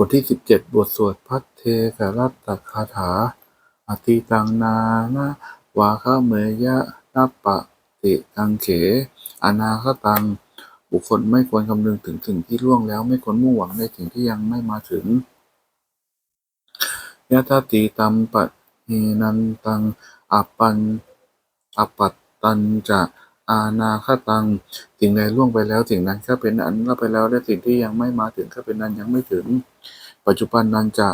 บทที่สิบเจ็ดบทสวดพัทเทกรัตตคาถา อติตังนานะวาคะเมยะนัปปะติตังเข อนาคตัง บุคคลไม่ควรคำนึงถึงสิ่งที่ล่วงแล้ว ไม่ควรมุ่งหวังในสิ่งที่ยังไม่มาถึงยะทาติตัมปะหีนันตัง อัปปันอปปัตตันจะ อานาคตังสิ่งใดล่วงไปแล้วสิ่งนั้นก็เป็นอันล่วงไปแล้วและสิ่งที่ยังไม่มาถึงก็เป็นนั้นยังไม่ถึง ปัจจุบันนั้นจะ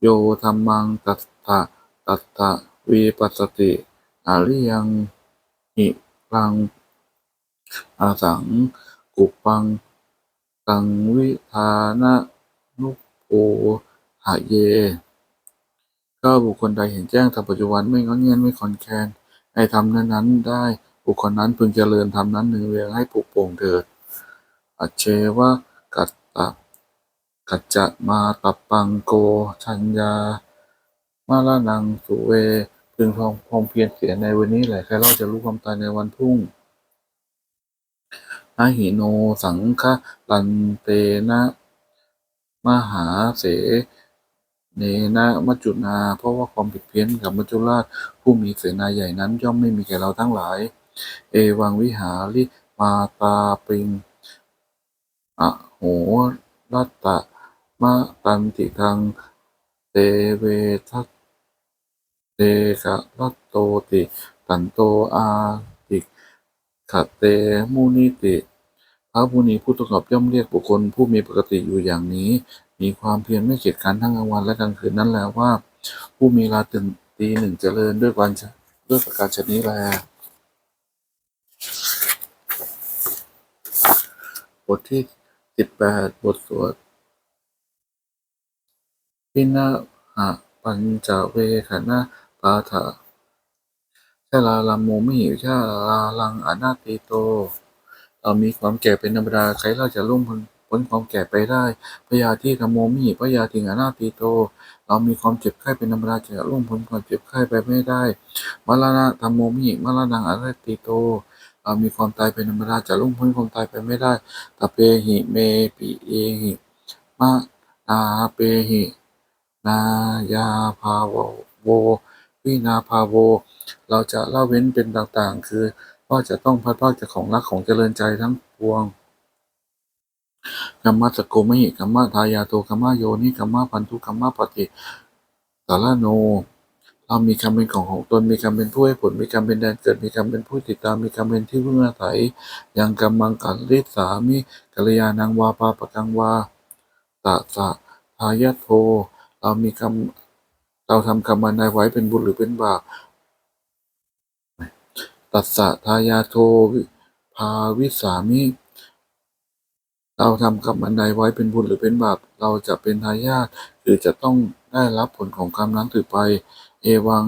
โยธรรมังตัตถะตัตถะวีปัสสติอริยังหิรังอาสัง กุปปัง ตังวิธานะนุโปหะเย ก็บุคคลใดเห็นแจ้งทำปัจจุบันไม่งอนเงียนไม่คอนแคนให้ทำนั้นนั้นได้ บุคคลนั้นพึงเจริญทำนั้นหนึ่งเวียงให้ปลุกโป่งเถิด อัจเชวะกัตตะกัจจะมาตับปังโก ชัญญา มาลานังสุเว พึงพองพองเพียรเสียในวันนี้แหละใครเราจะรู้ความตายในวันพรุ่งนาหิโนสังฆลันเตนะ มหาเสเนนะมัจจุนา เพราะว่าความผิดเพี้ยนกับมัจจุราชผู้มีเสนาใหญ่นั้นย่อมไม่มีแก่เราทั้งหลาย เอวังวิหาริมาตาปิงอะโหรัตตะมะตันติทังเตเวทัสเตกะรัตโตติตันโตอาติขะเตมุนิติพระผู้นี้ผู้ประกอบย่อมเรียกบุคคลผู้มีปกติอยู่อย่างนี้ มีความเพียรไม่เกียจคร้านทั้งกลางวันและกลางคืนนั้นแล้วว่า ผู้มีราตรีตีหนึ่งเจริญด้วยวันด้วยประการชนี้แล บทที่สิบแปดบทสวดพินาหะปัญจเวขนะปาถะชาลาลัมโมมิหิชาลาลังอนาติโต เรามีความแก่เป็นธรรมดาใครเราจะล่วงพ้นพ้นความแก่ไปได้พยาธิธรรมโมมิหิพยาธิอนาติโต เรามีความเจ็บไข้เป็นธรรมดาจะล่วงพ้นความเจ็บไข้ไปไม่ได้มรณะธรรมโมมิหิมรณังอนาติโต มีความตายเป็นธรรมดาจะล่วงพ้นความตายไปไม่ได้ตะเปหิเมปิเอหิมะนาเปหินายาภาโวโววินาภาโว เราจะเล่าเว้นเป็นต่างๆ คือว่าจะต้องพัดพากจากของรักของเจริญใจทั้งปวงกัมมัสสโกมิกัมมะทายาโตกัมมะโยนิกัมมะพันธุกัมมะปฏิสารโน เรามีกรรมเป็นของของตน มีกรรมเป็นผู้ให้ผล มีกรรมเป็นแดนเกิด มีกรรมเป็นผู้ติดตาม มีกรรมเป็นที่พึ่งอาศัย ยังกรรมังกัลลิสามิกัลยานังวาปาปะกังวาตะสะทายะโท เรามีกรรม เราทำกรรมอันใดไว้เป็นบุญหรือเป็นบาป ตัสสะทายาโทวิภาวิสามิ เราทำกรรมอันใดไว้เป็นบุญหรือเป็นบาป เราจะเป็นทายาทหรือจะต้องได้รับผลของกรรมนั้นถือไป เอวัง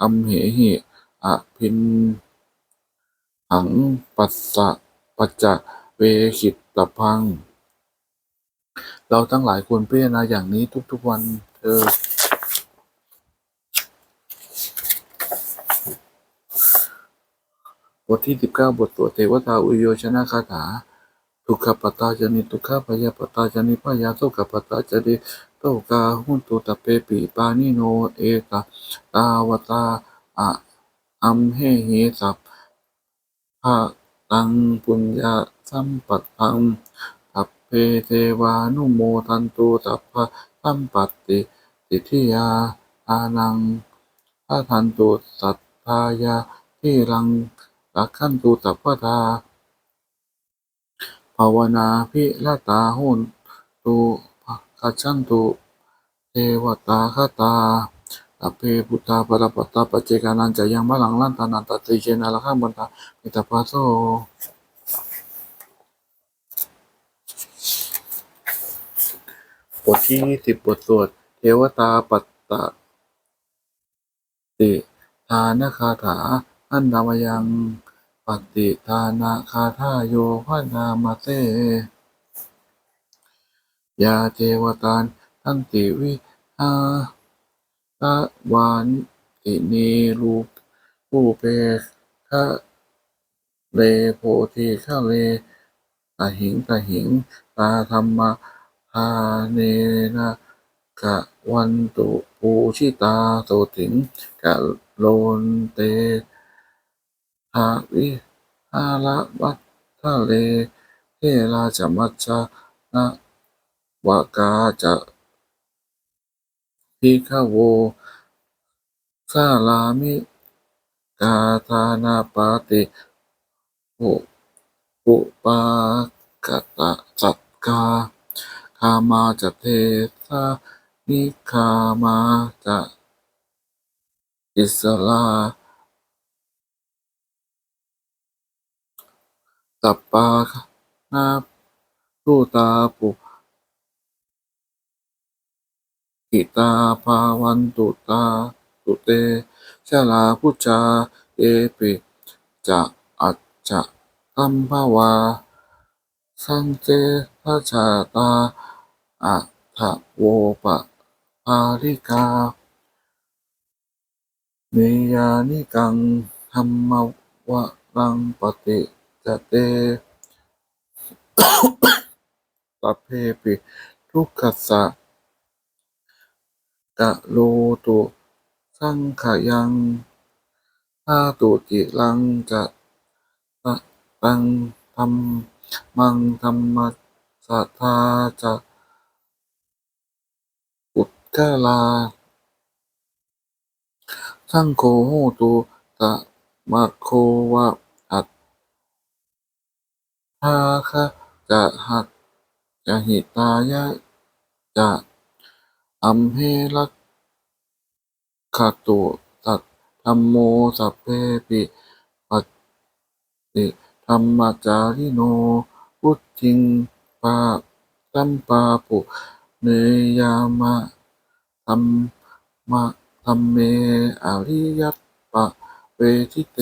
อัมเหหิอภินหังปัสสะปัจจะเวขิตตพัง เราทั้งหลายควรพิจารณาอย่างนี้ทุกๆวันเธอบทที่สิบเก้าบทสวดเทวตาอุโยชนะคาถาทุกขปตาจนิทุกขปยาปตาจนิพยาโตกปตาจนิ โตกาหุนตุตะเปปิปานิโนเอกาตาวตาอะอัมเหหิสัพพะตังปุญญาสัมปัตตังสัพเพเทวานุโมทันตุสัพพะสัมปัตติติทิยาอานังพระทันตุสัทธายาที่รังรักขันตุสัพพทาภาวนาพิละตาหุนตุ กัจฉันตุเทวตาคตาตเพพุทธาปรปัตตาปเจกานันจะยังมะลังลันตานันตติเจนะละข้ามบนตามิตาปาโซบทที่ยี่สิบบทสวดเทวตาปัตตะติทานคาถาอันนามยังปฏิทานาคาทาโยพนามาเต ยาเทวตานทันติวิหาตะวานตินีรูปผู้เปคะเลโพธิคะเลตาหิงตาหิงตาธรรมะทาเนนะกะวันตุปูชิตาโตถิงกะโลนเตหาวิหาระวัตทะเลเทราจะมัจจานะ วากาจะพิฆาโวสาลามิกาธานาปาติปุปุปากตะจัตกาคามาจะเทสานิคามาจะอิสลาตัปปานาตุตาปุ กิตาภาวันตุตาตุเตชลาพุจจาเอปิจะอัจจะตัมภวา สังเจพระชาตาอัฏโวปะภาริกาเมยานิกังธรรมวะรังปฏิจเตสัพเพปิทุกขัสะ กะโลตุสังขยังอาตุจิลังจะตะตังธรรมังธรรมสัทธาจะอุตกลาสังโฆโหตุตะมะโควะอัตถาคะจะหัตจะหิตายะจะ อัมเหรักขตุสัตธัมโมสัพเพปิปัติธรรมจาริโน พุทธิงปาสัมปาปุเนยามะธรรมะธรรมเมอริยัตปะเวทิเต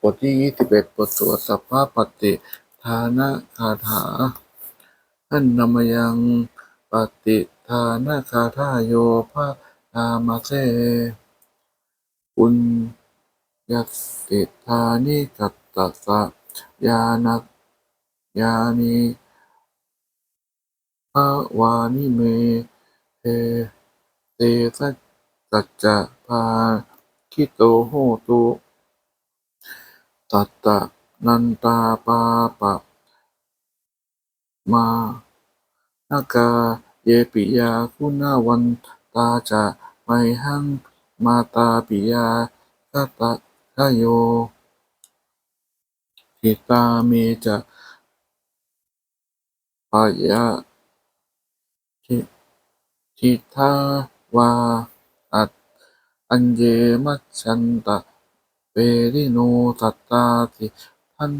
บทที่ยี่สิบเอ็ดบทสวดสัพพะปฏิ ทานะคาถาท่านนามยังปฏิทานะคาถาโยภะนามาเซปุญญัสสิทานิกัตตสะยานักยานิภาวานิเมเทเตสัจัจจะภาคิโตโหตุตัตตะ นันตาปาปะมานาคาเยปิยาคุณาวันตาจะไมหังมาตาปิยาคตะทะโยทิตาเมจะปายะทิทิทาวาอัตอัญเยมัชชันตะเปริโนสัตตาติ ทัน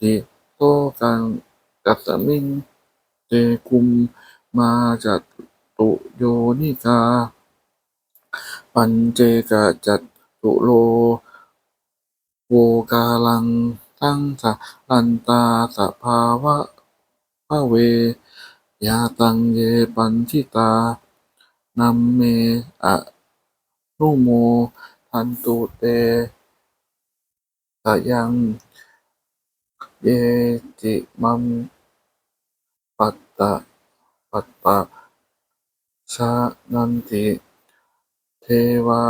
ติโตกังกัสมิงเตกุมมาจัตตุโยนิกา ปัญเจกะจัตตุโล โวกาลังทั้งสะอันตาสภาวะพะเวยาตังเยปัญชิตานัมเมอะนุโมทันตุเตกะยัง เยจิมัมปัตตะปัตตะชะนันติ เทวา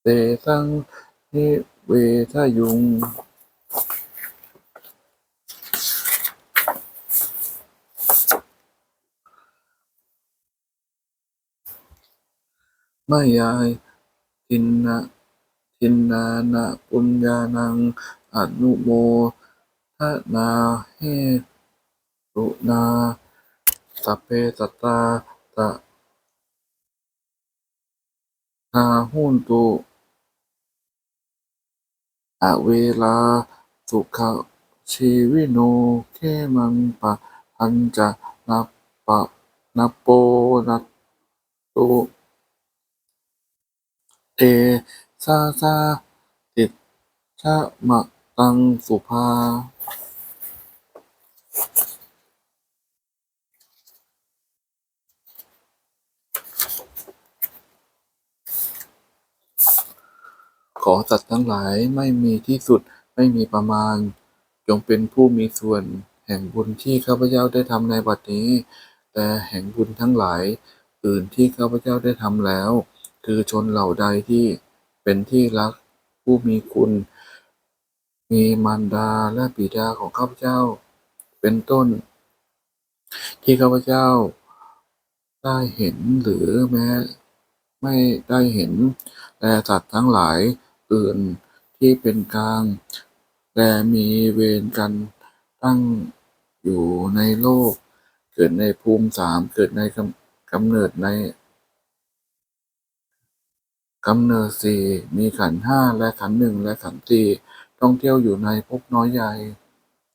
เตสังนิเวทยุง ไมายายทินนะทินนานะปุญญานัง อนุโมทนาเฮตุนาสัพเพสัตตาตะหาหุนตุอเวลาสุขชีวิโนเขมังปะทันจะนับปะนับโปนัตตุเตสาสาติดชะมะ ตังสุภา ขอสัตว์ทั้งหลายไม่มีที่สุดไม่มีประมาณ จงเป็นผู้มีส่วนแห่งบุญที่ข้าพเจ้าได้ทำในบัดนี้ แต่แห่งบุญทั้งหลายอื่นที่ข้าพเจ้าได้ทำแล้ว คือชนเหล่าใดที่เป็นที่รักผู้มีคุณ มีมารดาและบิดาของข้าพเจ้า เป็นต้น ที่ข้าพเจ้าได้เห็นหรือแม้ไม่ได้เห็น และสัตว์ทั้งหลายอื่นที่เป็นกลาง และมีเวรกันตั้งอยู่ในโลก เกิดในภูมิสามเกิดในกำกำเนิดในกำเนิดสี่มีขันห้าและขันหนึ่งและขันสี่ ท่องเที่ยวอยู่ในภพน้อยใหญ่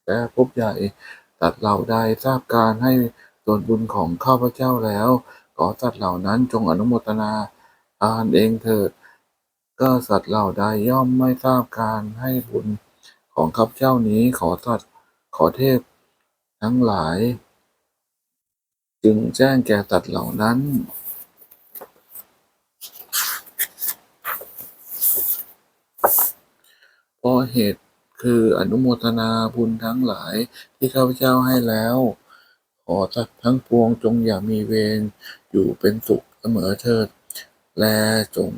และภพใหญ่สัตว์เหล่าใดทราบการให้ส่วนบุญของข้าพเจ้าแล้ว ขอสัตว์เหล่านั้นจงอนุโมทนาทานเองเถิด ก็สัตว์เหล่าใดย่อมไม่ทราบการให้บุญของข้าพเจ้านี้ขอสัตว์ขอเทพทั้งหลาย จึงแจ้งแก่สัตว์เหล่านั้น เพราะเหตุคืออนุโมทนาบุญทั้งหลายที่ข้าพเจ้าให้แล้ว ขอสัตว์ทั้งปวงจงอย่ามีเวรอยู่เป็นสุขเสมอเถิด และจง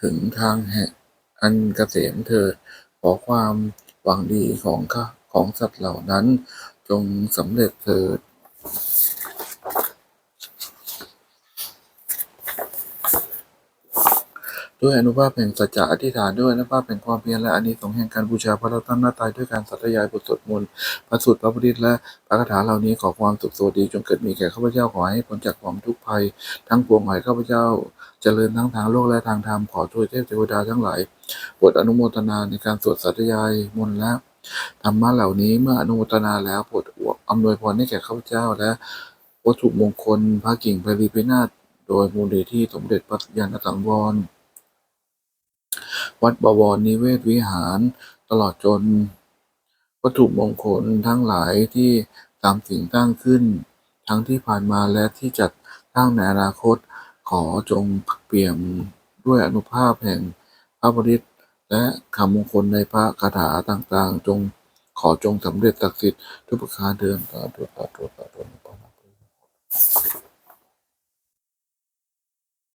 ถึงทางแห่งอันเกษมเถิด ขอความหวังดีของข้าของสัตว์เหล่านั้นจงสำเร็จเถิด ด้วยอนุภาพแห่งสัจจะอธิษฐานด้วยอนุภาพแห่งความเพียรและอานิสงส์แห่งการบูชาพระรัตนตรัยด้วยการสัตยายบทสวดมนต์พระสูตรพระพุทธและพระคาถาเหล่านี้ขอความสุขสวัสดีจงเกิดมีแก่ข้าพเจ้าขอให้พ้นจากความทุกข์ภัย ทั้งปวงขอให้ข้าพเจ้าเจริญทั้งทางโลกและทางธรรมขอช่วยเทพเทวดาทั้งหลายโปรดอนุโมทนาในการสวดสัตยายมนต์และธรรมะเหล่านี้เมื่ออนุโมทนาแล้วโปรดอำนวยพรให้แก่ข้าพเจ้าและวัตถุมงคลพระกิ่งพระรีพินาศโดยมูลนิธิสมเด็จพระยาณสังวร วัดบวรนิเวศวิหาร ตลอดจน วัตถุมงคลทั้งหลายที่ตามสิ่งตั้งขึ้น ทั้งที่ผ่านมาและที่จัดตั้งในอนาคต ขอจงเปี่ยมด้วยอนุภาพแห่งพระบริตและคำมงคลในพระคาถาต่างๆ จงขอจงสำเร็จศักดิ์สิทธิ์ทุกประการเดินสาธุสาธุสาธุ